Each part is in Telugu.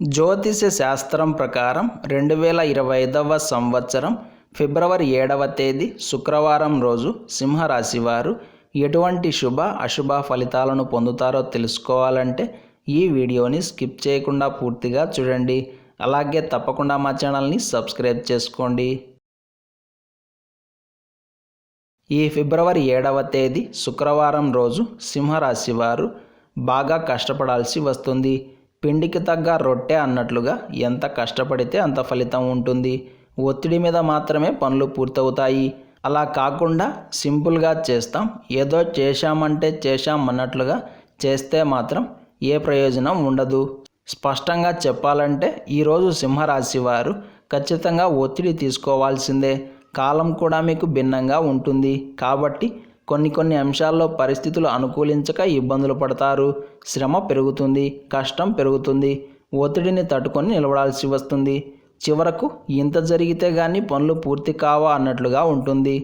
జ్యోతిష శాస్త్రం ప్రకారం రెండు వేల ఇరవై ఐదవ సంవత్సరం ఫిబ్రవరి ఏడవ తేదీ శుక్రవారం రోజు సింహరాశి వారు ఎటువంటి శుభ అశుభ ఫలితాలను పొందుతారో తెలుసుకోవాలంటే ఈ వీడియోని స్కిప్ చేయకుండా పూర్తిగా చూడండి. అలాగే తప్పకుండా మా ఛానల్ని సబ్స్క్రైబ్ చేసుకోండి. ఈ ఫిబ్రవరి ఏడవ తేదీ శుక్రవారం రోజు సింహరాశి వారు బాగా కష్టపడాల్సి వస్తుంది. పిండికి తగ్గ రొట్టె అన్నట్లుగా ఎంత కష్టపడితే అంత ఫలితం ఉంటుంది. ఒత్తిడి మీద మాత్రమే పనులు పూర్తవుతాయి. అలా కాకుండా సింపుల్గా చేస్తాం. ఏదో చేశామంటే చేశాం అన్నట్లుగా చేస్తే మాత్రం ఏ ప్రయోజనం ఉండదు. స్పష్టంగా చెప్పాలంటే ఈరోజు సింహరాశి వారు ఖచ్చితంగా ఒత్తిడి తీసుకోవాల్సిందే. కాలం కూడా మీకు భిన్నంగా ఉంటుంది. కాబట్టి కొన్ని కొన్ని అంశాల్లో పరిస్థితులు అనుకూలించక ఇబ్బందులు పడతారు. శ్రమ పెరుగుతుంది కష్టం పెరుగుతుంది ఒత్తిడిని తట్టుకొని నిలబడాల్సి వస్తుంది. చివరకు ఇంత జరిగితే కానీ పనులు పూర్తి కావా అన్నట్లుగా ఉంటుంది.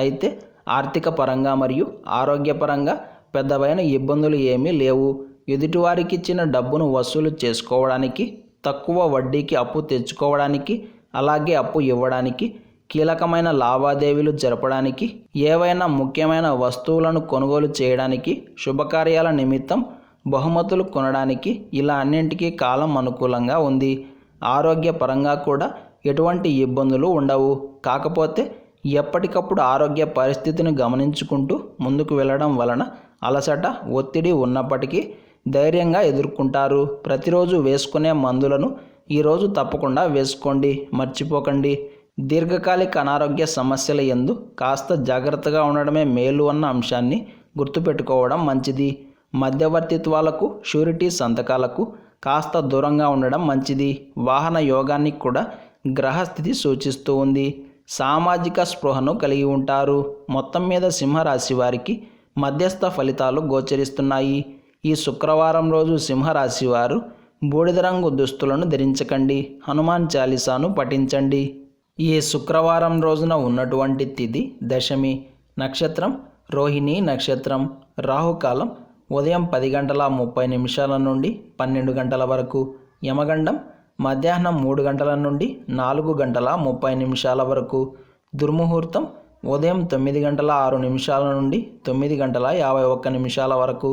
అయితే ఆర్థిక పరంగా మరియు ఆరోగ్యపరంగా పెద్దవైన ఇబ్బందులు ఏమీ లేవు. ఎదుటివారికి ఇచ్చిన డబ్బును వసూలు చేసుకోవడానికి తక్కువ వడ్డీకి అప్పు తెచ్చుకోవడానికి అలాగే అప్పు ఇవ్వడానికి కీలకమైన లావాదేవీలు జరపడానికి ఏవైనా ముఖ్యమైన వస్తువులను కొనుగోలు చేయడానికి శుభకార్యాల నిమిత్తం బహుమతులు కొనడానికి ఇలా అన్నింటికీ కాలం అనుకూలంగా ఉంది. ఆరోగ్యపరంగా కూడా ఎటువంటి ఇబ్బందులు ఉండవు. కాకపోతే ఎప్పటికప్పుడు ఆరోగ్య పరిస్థితిని గమనించుకుంటూ ముందుకు వెళ్ళడం వలన అలసట ఒత్తిడి ఉన్నప్పటికీ ధైర్యంగా ఎదుర్కొంటారు. ప్రతిరోజు వేసుకునే మందులను ఈరోజు తప్పకుండా వేసుకోండి. మర్చిపోకండి. దీర్ఘకాలిక అనారోగ్య సమస్యల ఎందు కాస్త జాగ్రత్తగా ఉండడమే మేలు అన్న అంశాన్ని గుర్తుపెట్టుకోవడం మంచిది. మధ్యవర్తిత్వాలకు షూరిటీ సంతకాలకు కాస్త దూరంగా ఉండడం మంచిది. వాహన యోగానికి కూడా గ్రహస్థితి సూచిస్తూ ఉంది. సామాజిక స్పృహను కలిగి ఉంటారు. మొత్తం మీద సింహరాశి వారికి మధ్యస్థ ఫలితాలు గోచరిస్తున్నాయి. ఈ శుక్రవారం రోజు సింహరాశి వారు బూడిద రంగు దుస్తులను ధరించకండి. హనుమాన్ చాలీసాను పఠించండి. ఈ శుక్రవారం రోజున ఉన్నటువంటి తిథి దశమి నక్షత్రం రోహిణి నక్షత్రం రాహుకాలం ఉదయం పది గంటల ముప్పై నిమిషాల నుండి పన్నెండు గంటల వరకు యమగండం మధ్యాహ్నం మూడు గంటల నుండి నాలుగు గంటల ముప్పై నిమిషాల వరకు దుర్ముహూర్తం ఉదయం తొమ్మిది గంటల ఆరు నిమిషాల నుండి తొమ్మిది గంటల యాభై ఒక్క నిమిషాల వరకు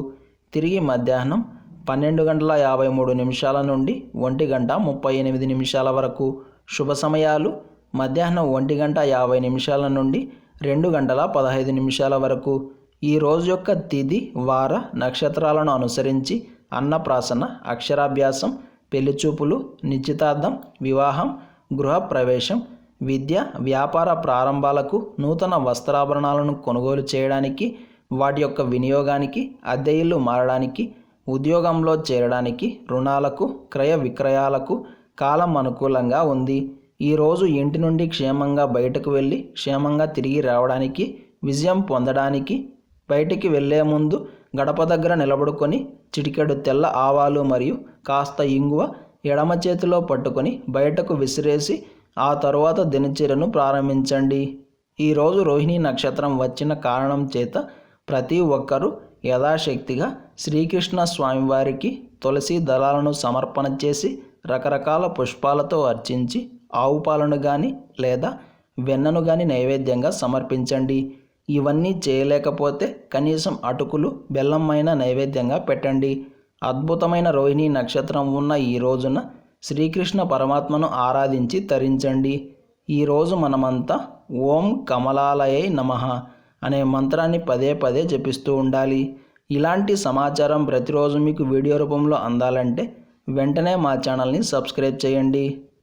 తిరిగి మధ్యాహ్నం పన్నెండు గంటల యాభై మూడు నిమిషాల నుండి ఒంటి గంట ముప్పై ఎనిమిది నిమిషాల వరకు శుభ సమయాలు మధ్యాహ్నం ఒంటి గంట యాభై నిమిషాల నుండి రెండు గంటల పదహైదు నిమిషాల వరకు. ఈ రోజు యొక్క తిథి వార నక్షత్రాలను అనుసరించి అన్నప్రాసన అక్షరాభ్యాసం పెళ్ళిచూపులు నిశ్చితార్థం వివాహం గృహప్రవేశం విద్య వ్యాపార ప్రారంభాలకు నూతన వస్త్రాభరణాలను కొనుగోలు చేయడానికి వాటి యొక్క వినియోగానికి అద్దె ఇల్లు మారడానికి ఉద్యోగంలో చేరడానికి రుణాలకు క్రయ విక్రయాలకు కాలం అనుకూలంగా ఉంది. ఈరోజు ఇంటి నుండి క్షేమంగా బయటకు వెళ్ళి క్షేమంగా తిరిగి రావడానికి విజయం పొందడానికి బయటికి వెళ్ళే ముందు గడప దగ్గర నిలబడుకొని చిటికెడు తెల్ల ఆవాలు మరియు కాస్త ఇంగువ ఎడమ చేతిలో పట్టుకొని బయటకు విసిరేసి ఆ తరువాత దినచర్యను ప్రారంభించండి. ఈరోజు రోహిణి నక్షత్రం వచ్చిన కారణం చేత ప్రతి ఒక్కరూ యథాశక్తిగా శ్రీకృష్ణ స్వామివారికి తులసి దళాలను సమర్పణ చేసి రకరకాల పుష్పాలతో అర్చించి ఆవు పాలను కానీ లేదా వెన్నను కానీ నైవేద్యంగా సమర్పించండి. ఇవన్నీ చేయలేకపోతే కనీసం అటుకులు బెల్లమైన నైవేద్యంగా పెట్టండి. అద్భుతమైన రోహిణి నక్షత్రం ఉన్న ఈ రోజున శ్రీకృష్ణ పరమాత్మను ఆరాధించి తరించండి. ఈరోజు మనమంతా ఓం కమలాలయై నమః అనే మంత్రాన్ని పదే పదే జపిస్తూ ఉండాలి. ఇలాంటి సమాచారం ప్రతిరోజు మీకు వీడియో రూపంలో అందాలంటే వెంటనే మా ఛానల్ని సబ్స్క్రైబ్ చేయండి.